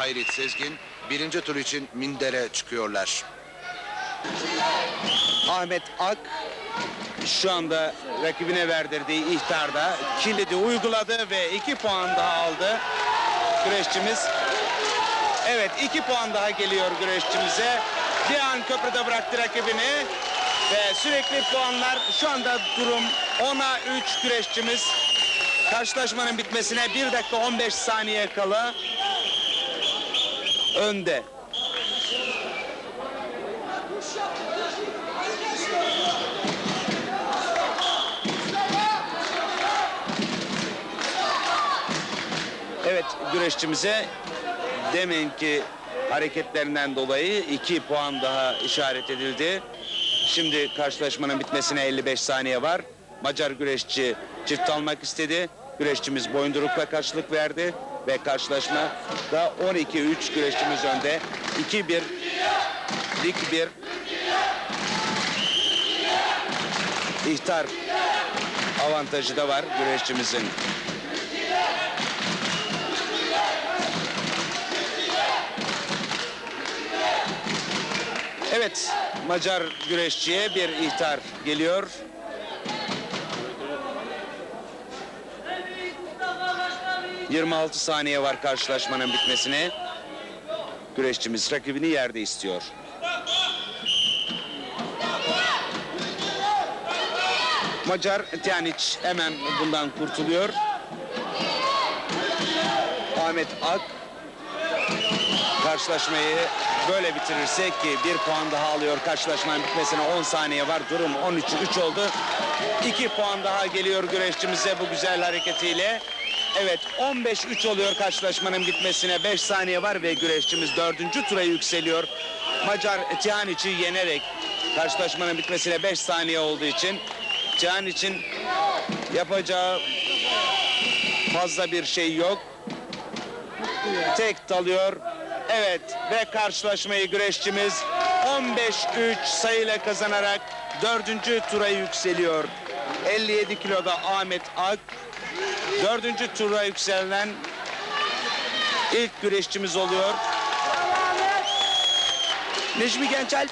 Hayrit Sezgin birinci tur için mindere çıkıyorlar. Ahmet Ak şu anda rakibine verdirdiği ihtarda kilidi uyguladı ve iki puan daha aldı güreşçimiz. Evet iki puan daha geliyor güreşçimize. Bir an köprüde bıraktı rakibini ve sürekli puanlar şu anda durum 10'a 3 güreşçimiz. Karşılaşmanın bitmesine 1 dakika 15 saniye kala önde. Evet güreşçimize deminki hareketlerinden dolayı 2 puan daha işaret edildi. Şimdi karşılaşmanın bitmesine 55 saniye var. Macar güreşçi çift almak istedi. Güreşçimiz boyundurukla karşılık verdi ve karşılaşma da 12-3 güreşçimiz önde. 2-1 lig 1 ihtar avantajı da var güreşçimizin. Evet, Macar güreşçiye bir ihtar geliyor. ...26 saniye var karşılaşmanın bitmesine. Güreşçimiz rakibini yerde istiyor. Macar Tjanic hemen bundan kurtuluyor. Ahmet Ak karşılaşmayı böyle bitirirsek ki bir puan daha alıyor karşılaşmanın bitmesine 10 saniye var durum 13-3 oldu 2 puan daha geliyor güreşçimize bu güzel hareketiyle evet 15-3 oluyor karşılaşmanın bitmesine 5 saniye var ve güreşçimiz 4. tura yükseliyor Macar Tihanic'i yenerek karşılaşmanın bitmesine 5 saniye olduğu için Tihanic'in yapacağı fazla bir şey yok tek dalıyor. Evet ve karşılaşmayı güreşçimiz 15-3 sayıyla kazanarak dördüncü tura yükseliyor. 57 kiloda Ahmet Ak dördüncü tura yükselen ilk güreşçimiz oluyor. Necmi Gençel